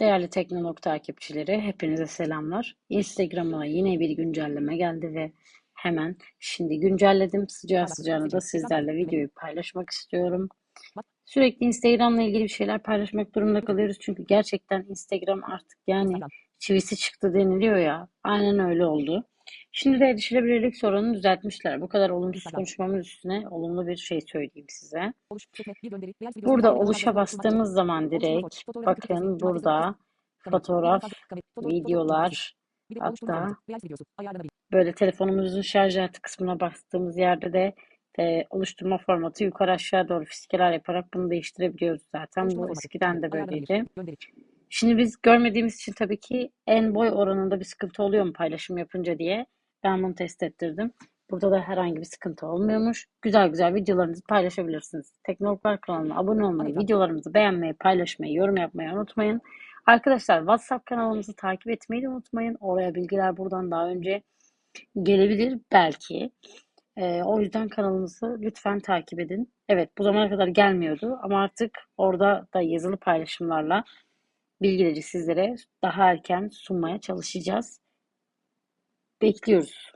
Değerli Teknolog takipçileri, hepinize selamlar. Instagram'a yine bir güncelleme geldi ve hemen şimdi güncelledim. Sıcağı sıcağına da sizlerle videoyu paylaşmak istiyorum. Sürekli Instagram'la ilgili bir şeyler paylaşmak durumunda kalıyoruz. Çünkü gerçekten Instagram artık yani çivisi çıktı deniliyor ya. Aynen öyle oldu. Şimdi de erişilebilirlik sorununu düzeltmişler. Bu kadar olumsuz konuşmamız üstüne olumlu bir şey söyleyeyim size. Burada oluşa bastığımız zaman direkt bakın burada fotoğraf, videolar hatta böyle telefonumuzun şarj aleti kısmına bastığımız yerde de e, oluşturma formatı yukarı aşağı doğru fiskeler yaparak bunu değiştirebiliyoruz zaten. Bu eskiden de böyleydi. Şimdi biz görmediğimiz için tabii ki en boy oranında bir sıkıntı oluyor mu paylaşım yapınca diye ben bunu test ettirdim. Burada da herhangi bir sıkıntı olmuyormuş. Güzel güzel videolarınızı paylaşabilirsiniz. Teknologlar kanalına abone olmayı, videolarımızı beğenmeyi, paylaşmayı, yorum yapmayı unutmayın. Arkadaşlar WhatsApp kanalımızı takip etmeyi de unutmayın. Oraya bilgiler buradan daha önce gelebilir belki. Ee, o yüzden kanalımızı lütfen takip edin. Evet bu zamana kadar gelmiyordu ama artık orada da yazılı paylaşımlarla bilgileri sizlere daha erken sunmaya çalışacağız. Bekliyoruz.